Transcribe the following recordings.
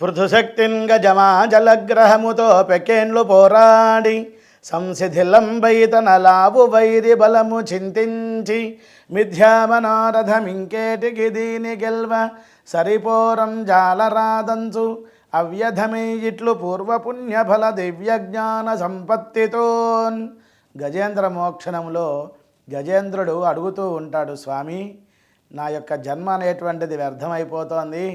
పృథుశక్తిన్ గజమాజలగ్రహముతో పెకేన్లు పోరాడి సంశిథిలంబైతనలావు వైరి బలము చింతించి మిథ్యామనారథమింకేటికి దీని గెల్వ సరిపోరం జాలరాదంచు అవ్యధమే ఇట్లు పూర్వపుణ్యఫల దివ్యజ్ఞాన సంపత్తితోన్. గజేంద్ర మోక్షణంలో గజేంద్రుడు అడుగుతూ ఉంటాడు స్వామి నా యొక్క జన్మ అనేటువంటిది వ్యర్థమైపోతోంది.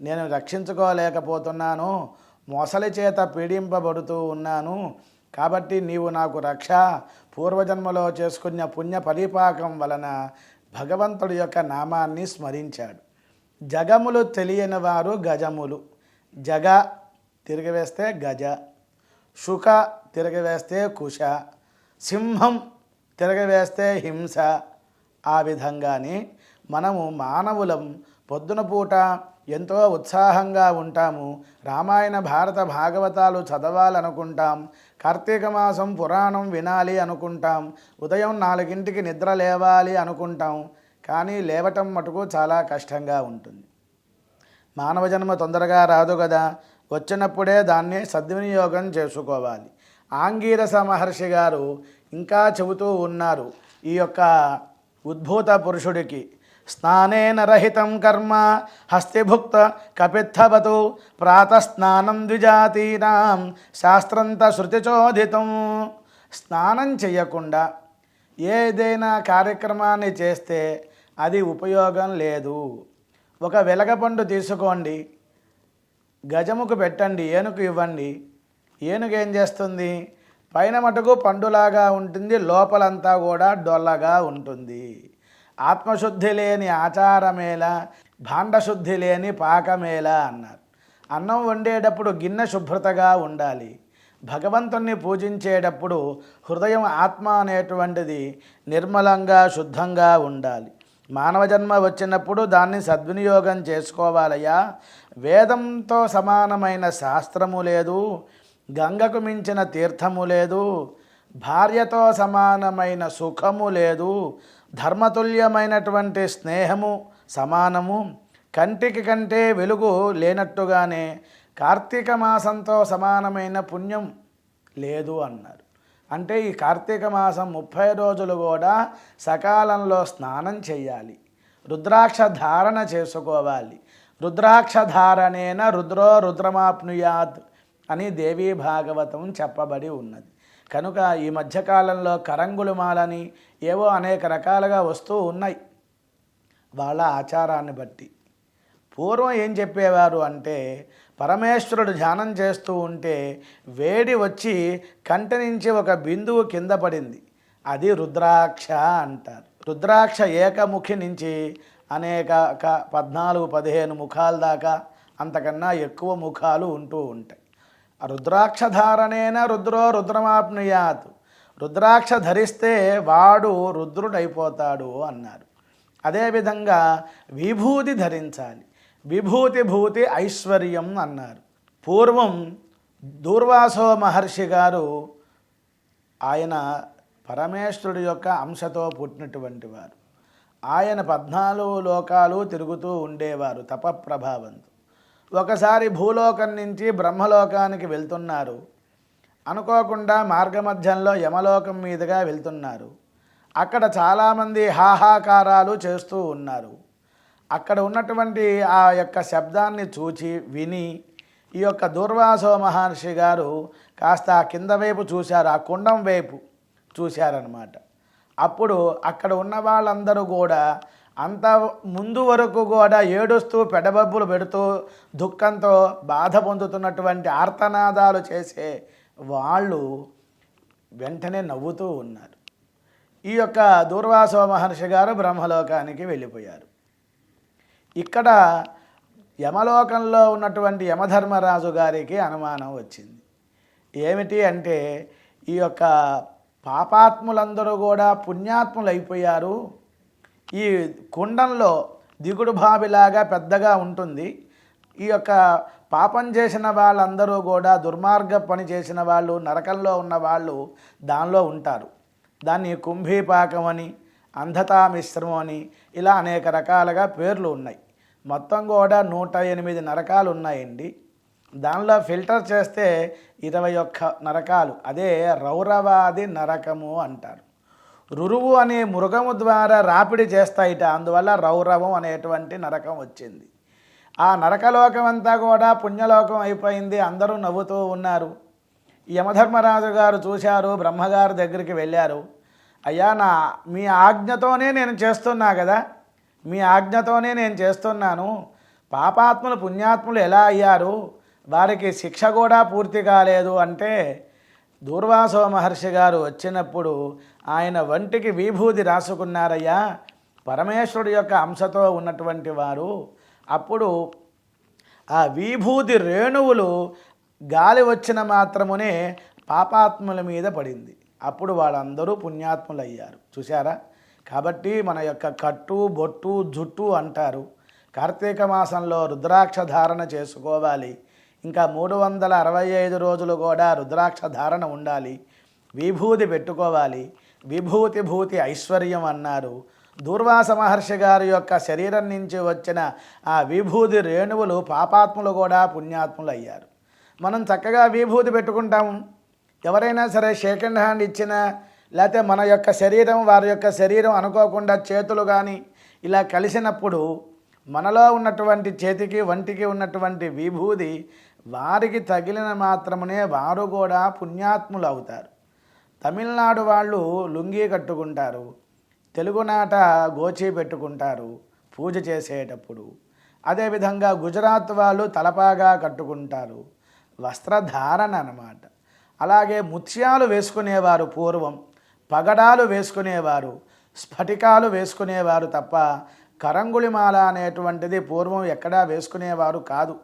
నేను రక్షించుకోలేకపోతున్నాను. మొసలి చేత పీడింపబడుతూ ఉన్నాను. కాబట్టి నీవు నాకు రక్ష పూర్వజన్మలో చేసుకున్న పుణ్య పరిపాకం వలన భగవంతుడి యొక్క నామాన్ని స్మరించాడు. జగములు తెలియని వారు గజములు. జగ తిరగవేస్తే గజ శుక తిరగవేస్తే కుశ సింహం తిరగవేస్తే హింస. ఆ విధంగానే మనము మానవులం పొద్దున పూట ఎంతో ఉత్సాహంగా ఉంటాము. రామాయణ భారత భాగవతాలు చదవాలనుకుంటాం. కార్తీక మాసం పురాణం వినాలి అనుకుంటాం. ఉదయం నాలుగింటికి నిద్ర లేవాలి అనుకుంటాం. కానీ లేవటం మటుకు చాలా కష్టంగా ఉంటుంది. మానవ జన్మ తొందరగా రాదు కదా వచ్చినప్పుడే దాన్ని సద్వినియోగం చేసుకోవాలి. ఆంగీరస మహర్షి గారు ఇంకా చెబుతూ ఉన్నారు ఈ యొక్క ఉద్భూత పురుషుడికి. స్నానేన రహితం కర్మ హస్తిభుక్త కపిత్థవతు ప్రాతస్నానం ద్విజాతీనాం శాస్త్రంత శృతిచోదితం. స్నానం చేయకుండా ఏదైనా కార్యక్రమాన్ని చేస్తే అది ఉపయోగం లేదు. ఒక వెలగపండు తీసుకోండి గజముకు పెట్టండి ఏనుగు ఇవ్వండి. ఏనుగు ఏం చేస్తుంది? పైన మటుకు పండులాగా ఉంటుంది లోపలంతా కూడా డొల్లగా ఉంటుంది. ఆత్మశుద్ధి లేని ఆచారమేలా భాండశుద్ధి లేని పాకమేలా అన్నారు. అన్నం వండేటప్పుడు గిన్నె శుభ్రతగా ఉండాలి. భగవంతుణ్ణి పూజించేటప్పుడు హృదయం ఆత్మ అనేటువంటిది నిర్మలంగా శుద్ధంగా ఉండాలి. మానవ జన్మ వచ్చినప్పుడు దాన్ని సద్వినియోగం చేసుకోవాలయ్యా. వేదంతో సమానమైన శాస్త్రము లేదు గంగకు మించిన తీర్థము లేదు భార్యతో సమానమైన సుఖము లేదు ధర్మతుల్యమైనటువంటి స్నేహము సమానము కంటికి కంటే వెలుగు లేనట్టుగానే కార్తీక మాసంతో సమానమైన పుణ్యం లేదు అన్నారు. అంటే ఈ కార్తీక మాసం ముప్పై రోజులు కూడా సకాలంలో స్నానం చేయాలి. రుద్రాక్ష ధారణ చేసుకోవాలి. రుద్రాక్ష ధారణేన రుద్రో రుద్రమాప్నుయాత్ అని దేవీ భాగవతం చెప్పబడి ఉన్నది. కనుక ఈ మధ్యకాలంలో కరంగులు మాలని ఏవో అనేక రకాలుగా వస్తూ ఉన్నాయి. వాళ్ళ ఆచారాన్ని బట్టి. పూర్వం ఏం చెప్పేవారు అంటే పరమేశ్వరుడు ధ్యానం చేస్తూ ఉంటే వేడి వచ్చి కంటి నుంచి ఒక బిందువు కింద పడింది. అది రుద్రాక్ష అంటారు. రుద్రాక్ష ఏకముఖి నుంచి అనేక పద్నాలుగు పదిహేను ముఖాల దాకా అంతకన్నా ఎక్కువ ముఖాలు ఉంటూ ఉంటాయి. రుద్రాక్షధారణేన రుద్రో రుద్రమాప్నుయాత్. రుద్రాక్ష ధరిస్తే వాడు రుద్రుడైపోతాడు అన్నారు. అదేవిధంగా విభూతి ధరించాలి. విభూతి భూతి ఐశ్వర్యం అన్నారు. పూర్వం దూర్వాసో మహర్షి గారు ఆయన పరమేశ్వరుడి యొక్క అంశతో పుట్టినటువంటి వారు. ఆయన పద్నాలుగు లోకాలు తిరుగుతూ ఉండేవారు తపప్రభావంతో. ఒకసారి భూలోకం నుంచి బ్రహ్మలోకానికి వెళ్తున్నారు. అనుకోకుండా మార్గమధ్యంలో యమలోకం మీదుగా వెళ్తున్నారు. అక్కడ చాలామంది హాహాకారాలు చేస్తూ ఉన్నారు. అక్కడ ఉన్నటువంటి ఆ యొక్క శబ్దాన్ని చూచి విని ఈ యొక్క దూర్వాసో మహర్షి గారు కాస్త ఆ కింద వైపు చూశారు ఆ కుండం వైపు చూశారనమాట అప్పుడు అక్కడ ఉన్న వాళ్ళందరూ కూడా అంత ముందు వరకు కూడా ఏడుస్తూ పెడబబ్బులు పెడుతూ దుఃఖంతో బాధ పొందుతున్నటువంటి ఆర్తనాదాలు చేసే వాళ్ళు వెంటనే నవ్వుతూ ఉన్నారు. ఈ యొక్క దూర్వాసో మహర్షి గారు బ్రహ్మలోకానికి వెళ్ళిపోయారు. ఇక్కడ యమలోకంలో ఉన్నటువంటి యమధర్మరాజు గారికి అనుమానం వచ్చింది. ఏమిటి అంటే ఈ యొక్క పాపాత్ములందరూ కూడా పుణ్యాత్ములు అయిపోయారు ఈ కుండంలో దిగుడు బావిలాగా పెద్దగా ఉంటుంది. ఈ యొక్క పాపం చేసిన వాళ్ళందరూ కూడా దుర్మార్గ పని చేసిన వాళ్ళు నరకంలో ఉన్న వాళ్ళు దానిలో ఉంటారు. దాన్ని కుంభీపాకం అని అంధతా మిశ్రమం అని ఇలా అనేక రకాలుగా పేర్లు ఉన్నాయి. మొత్తం కూడా నూట ఎనిమిది నరకాలు ఉన్నాయండి. దానిలో ఫిల్టర్ చేస్తే ఇరవై ఒక్క నరకాలు అదే రౌరవాది నరకము అంటారు. రురువు అనే మృగము ద్వారా రాపిడి చేస్తాయిట. అందువల్ల రౌరవం అనేటువంటి నరకం వచ్చింది. ఆ నరకలోకం అంతా కూడా పుణ్యలోకం అయిపోయింది. అందరూ నవ్వుతూ ఉన్నారు. యమధర్మరాజు గారు చూశారు. బ్రహ్మగారు దగ్గరికి వెళ్ళారు. అయ్యా నా మీ ఆజ్ఞతోనే నేను చేస్తున్నా కదా. మీ ఆజ్ఞతోనే నేను చేస్తున్నాను. పాపాత్ములు పుణ్యాత్ములు ఎలా అయ్యారు? వారికి శిక్ష కూడా పూర్తి కాలేదు అంటే దూర్వాసో మహర్షి గారు వచ్చినప్పుడు ఆయన వంటికి విభూతి రాసుకున్నారయ్యా. పరమేశ్వరుడు యొక్క అంశతో ఉన్నటువంటి వారు. అప్పుడు ఆ విభూతి రేణువులు గాలి వచ్చిన మాత్రమునే పాపాత్ముల మీద పడింది. అప్పుడు వాళ్ళందరూ పుణ్యాత్ములు అయ్యారు చూసారా కాబట్టి మన యొక్క కట్టు బొట్టు జుట్టు అంటారు. కార్తీక మాసంలో రుద్రాక్ష ధారణ చేసుకోవాలి. ఇంకా మూడు వందల అరవై ఐదు రోజులు కూడా రుద్రాక్ష ధారణ ఉండాలి. విభూతి పెట్టుకోవాలి. విభూతి భూతి ఐశ్వర్యం అన్నారు. దూర్వాస మహర్షి గారి యొక్క శరీరం నుంచి వచ్చిన ఆ విభూతి రేణువులు పాపాత్ములు కూడా పుణ్యాత్ములు అయ్యారు. మనం చక్కగా విభూతి పెట్టుకుంటాము. ఎవరైనా సరే సెకండ్ హ్యాండ్ ఇచ్చినా లేకపోతే మన యొక్క శరీరం వారి యొక్క శరీరం అనుకోకుండా చేతులు కానీ ఇలా కలిసినప్పుడు మనలో ఉన్నటువంటి చేతికి వంటికి ఉన్నటువంటి విభూది వారికి తగిలిన మాత్రమే వారు కూడా పుణ్యాత్ములు అవుతారు. తమిళనాడు వాళ్ళు లుంగీ కట్టుకుంటారు తెలుగునాట గోచి పెట్టుకుంటారు పూజ చేసేటప్పుడు. అదేవిధంగా గుజరాత్ వాళ్ళు తలపాగా కట్టుకుంటారు వస్త్రధారణ అన్నమాట. అలాగే ముత్యాలు వేసుకునేవారు పూర్వం పగడాలు వేసుకునేవారు స్ఫటికాలు వేసుకునేవారు తప్ప కరంగుళిమాల అనేటువంటిది పూర్వం ఎక్కడా వేసుకునేవారు కాదు.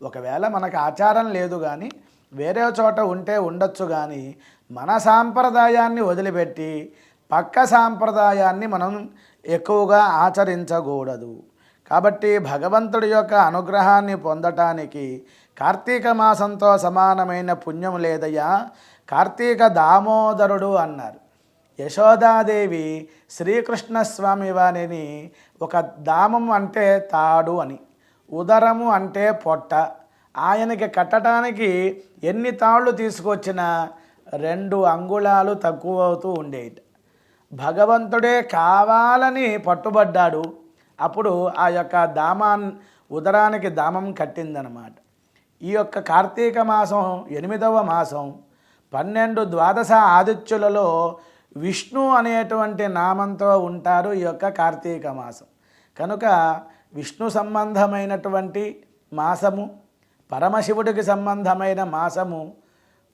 ఒకవేళ మనకు ఆచారం లేదు కానీ వేరే చోట ఉంటే ఉండొచ్చు కానీ మన సాంప్రదాయాన్ని వదిలిపెట్టి పక్క సాంప్రదాయాన్ని మనం ఎక్కువగా ఆచరించకూడదు. కాబట్టి భగవంతుడి యొక్క అనుగ్రహాన్ని పొందటానికి కార్తీక మాసంతో సమానమైన పుణ్యం లేదయ్యా కార్తీక దామోదరుడు అన్నారు. యశోదాదేవి శ్రీకృష్ణస్వామి వారిని ఒక దామం అంటే తాడు అని ఉదరము అంటే పొట్ట ఆయనకి కట్టడానికి ఎన్ని తాళ్ళు తీసుకొచ్చినా రెండు అంగుళాలు తక్కువ అవుతూ ఉండేవి భగవంతుడే కావాలని పట్టుబడ్డాడు. అప్పుడు ఆ యొక్క దామాన్ ఉదరానికి దామం కట్టిందనమాట. ఈ యొక్క కార్తీక మాసం ఎనిమిదవ మాసం పన్నెండు ద్వాదశ ఆదిత్యులలో విష్ణు అనేటువంటి నామంతో ఉంటారు ఈ యొక్క కార్తీక మాసం. కనుక విష్ణు సంబంధమైనటువంటి మాసము పరమశివుడికి సంబంధమైన మాసము.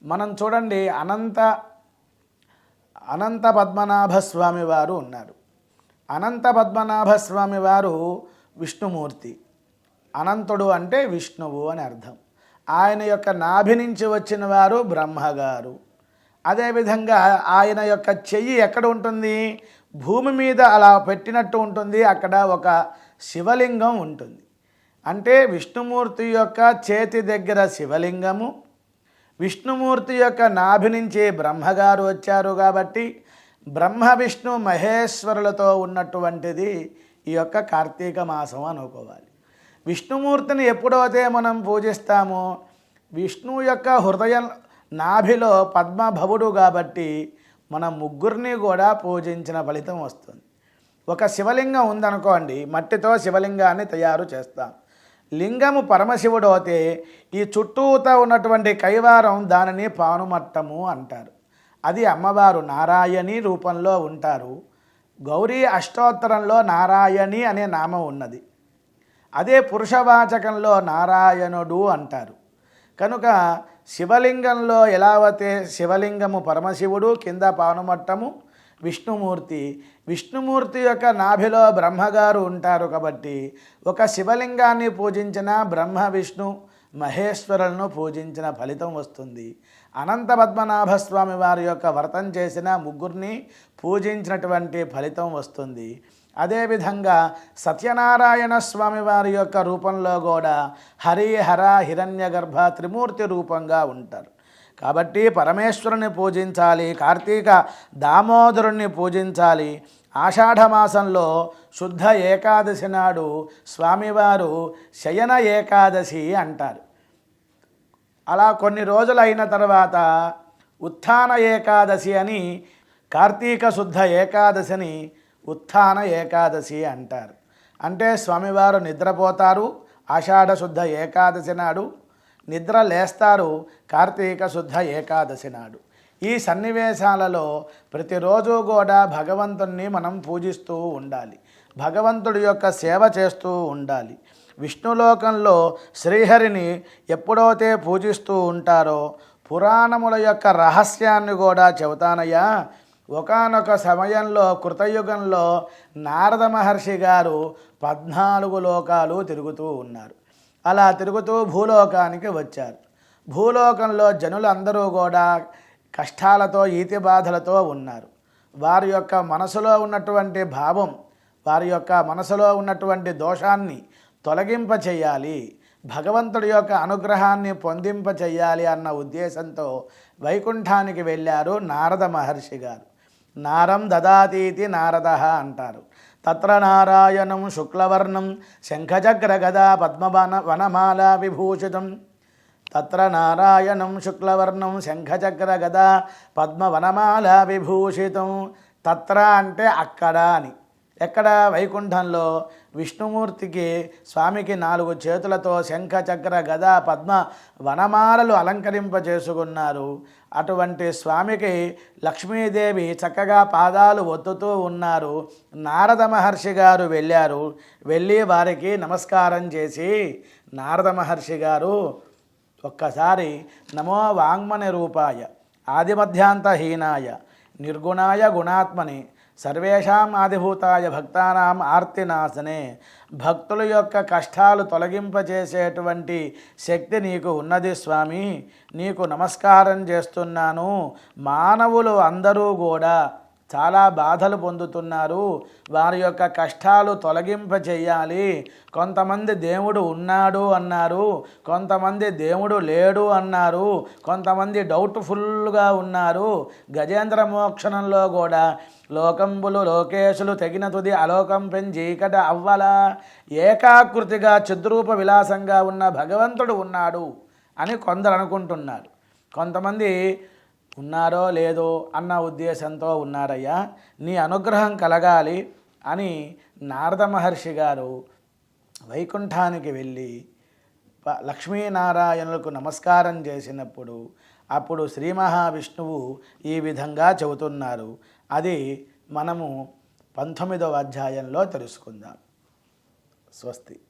మనం చూడండి అనంత అనంత పద్మనాభ స్వామి వారు ఉన్నారు. అనంత పద్మనాభ స్వామి వారు విష్ణుమూర్తి. అనంతుడు అంటే విష్ణువు అని అర్థం. ఆయన యొక్క నాభి నుంచి వచ్చిన వారు బ్రహ్మగారు. అదేవిధంగా ఆయన యొక్క చెయ్యి ఎక్కడ ఉంటుంది? భూమి మీద అలా పెట్టినట్టు ఉంటుంది. అక్కడ ఒక శివలింగం ఉంటుంది. అంటే విష్ణుమూర్తి యొక్క చేతి దగ్గర శివలింగము విష్ణుమూర్తి యొక్క నాభి నుంచి బ్రహ్మగారు వచ్చారు కాబట్టి బ్రహ్మ విష్ణు మహేశ్వరులతో ఉన్నటువంటిది ఈ యొక్క కార్తీక మాసం అనుకోవాలి. విష్ణుమూర్తిని ఎప్పుడైతే మనం పూజిస్తామో విష్ణు యొక్క హృదయ నాభిలో పద్మభవుడు కాబట్టి మన ముగ్గురిని కూడా పూజించిన ఫలితం వస్తుంది. ఒక శివలింగం ఉందనుకోండి మట్టితో శివలింగాన్ని తయారు చేస్తాం. లింగము పరమశివుడు అయితే ఈ చుట్టూతో ఉన్నటువంటి కైవారం దానిని పానుమట్టము అంటారు. అది అమ్మవారు నారాయణి రూపంలో ఉంటారు. గౌరీ అష్టోత్తరంలో నారాయణి అనే నామం ఉన్నది. అదే పురుషవాచకంలో నారాయణుడు అంటారు. కనుక శివలింగంలో ఎలావతే శివలింగము పరమశివుడు కింద పానుమట్టము విష్ణుమూర్తి. విష్ణుమూర్తి యొక్క నాభిలో బ్రహ్మగారు ఉంటారు కాబట్టి ఒక శివలింగాన్ని పూజించిన బ్రహ్మ విష్ణు మహేశ్వరులను పూజించిన ఫలితం వస్తుంది. అనంత పద్మనాభ స్వామి వారి యొక్క వ్రతం చేసిన ముగ్గురిని పూజించినటువంటి ఫలితం వస్తుంది. అదేవిధంగా సత్యనారాయణ స్వామి వారి యొక్క రూపంలో కూడా హరి హర హిరణ్య గర్భ త్రిమూర్తి రూపంగా ఉంటారు. కాబట్టి పరమేశ్వరుని పూజించాలి కార్తీక దామోదరుణ్ణి పూజించాలి. ఆషాఢ మాసంలో శుద్ధ ఏకాదశి నాడు స్వామివారు శయన ఏకాదశి అంటారు. అలా కొన్ని రోజులు అయిన తర్వాత ఉత్థాన ఏకాదశి అని కార్తీక శుద్ధ ఏకాదశిని ఉత్థాన ఏకాదశి అంటారు. అంటే స్వామివారు నిద్రపోతారు ఆషాఢ శుద్ధ ఏకాదశి నాడు నిద్ర లేస్తారు కార్తీక శుద్ధ ఏకాదశి నాడు. ఈ సన్నివేశాలలో ప్రతిరోజు కూడా భగవంతుణ్ణి మనం పూజిస్తూ ఉండాలి. భగవంతుడి యొక్క సేవ చేస్తూ ఉండాలి. విష్ణులోకంలో శ్రీహరిని ఎప్పుడైతే పూజిస్తూ ఉంటారో పురాణముల యొక్క రహస్యాన్ని కూడా చెబుతానయ్యా. ఒకానొక సమయంలో కృతయుగంలో నారద మహర్షి గారు పద్నాలుగు లోకాలు తిరుగుతూ ఉన్నారు. అలా తిరుగుతూ భూలోకానికి వచ్చారు. భూలోకంలో జనులందరూ కూడా కష్టాలతో ఈతి బాధలతో ఉన్నారు. వారి యొక్క మనసులో ఉన్నటువంటి భావం వారి యొక్క మనసులో ఉన్నటువంటి దోషాన్ని తొలగింప చేయాలి భగవంతుడి యొక్క అనుగ్రహాన్ని పొందింప చెయ్యాలి అన్న ఉద్దేశంతో వైకుంఠానికి వెళ్ళారు నారద మహర్షి గారు. నారం దదాతీతి నారద అంటారు. తత్ర నారాయణం శుక్లవర్ణం శంఖచక్రగదా పద్మవన వనమాలా విభూషితం. తత్ర నారాయణం శుక్లవర్ణం శంఖచక్రగదా పద్మవనమాలా విభూషితం. తత్ర అంటే అక్కడ అని. ఎక్కడ వైకుంఠంలో విష్ణుమూర్తికి స్వామికి నాలుగు చేతులతో శంఖ చక్ర గద పద్మ వనమాలలు అలంకరింప చేసుకున్నారు అటువంటి స్వామికి లక్ష్మీదేవి చక్కగా పాదాలు ఒత్తుతూ ఉన్నారు. నారద మహర్షి గారు వెళ్ళారు. వెళ్ళి వారికి నమస్కారం చేసి నారద మహర్షి గారు ఒక్కసారి నమో వాంగ్మని రూపాయ ఆదిమధ్యాంతహీనాయ నిర్గుణాయ గుణాత్మని సర్వేషాం ఆదిభూతాయ భక్తానాం ఆర్తినాశనే. భక్తుల యొక్క కష్టాలు తొలగింపచేసేటువంటి శక్తి నీకు ఉన్నది స్వామి. నీకు నమస్కారం చేస్తున్నాను. మానవులు అందరూ కూడా చాలా బాధలు పొందుతున్నారు. వారి యొక్క కష్టాలు తొలగింప చేయాలి. కొంతమంది దేవుడు ఉన్నాడు అన్నారు. కొంతమంది దేవుడు లేడు అన్నారు. కొంతమంది డౌట్ఫుల్గా ఉన్నారు. గజేంద్ర మోక్షణంలో కూడా లోకంబులు లోకేశులు తెగిన తుది అలోకం పెంచీకట అవ్వలా. ఏకాకృతిగా చిద్రూప విలాసంగా ఉన్న భగవంతుడు ఉన్నాడు అని కొందరు అనుకుంటున్నారు. కొంతమంది ఉన్నారో లేదో అన్న ఉద్దేశంతో ఉన్నారయ్యా. నీ అనుగ్రహం కలగాలి అని నారద మహర్షి గారు వైకుంఠానికి వెళ్ళి లక్ష్మీనారాయణులకు నమస్కారం చేసినప్పుడు అప్పుడు శ్రీ మహావిష్ణువు ఈ విధంగా చెబుతున్నారు. అది మనము పంతొమ్మిదవ అధ్యాయంలో తెలుసుకుందాం. స్వస్తి.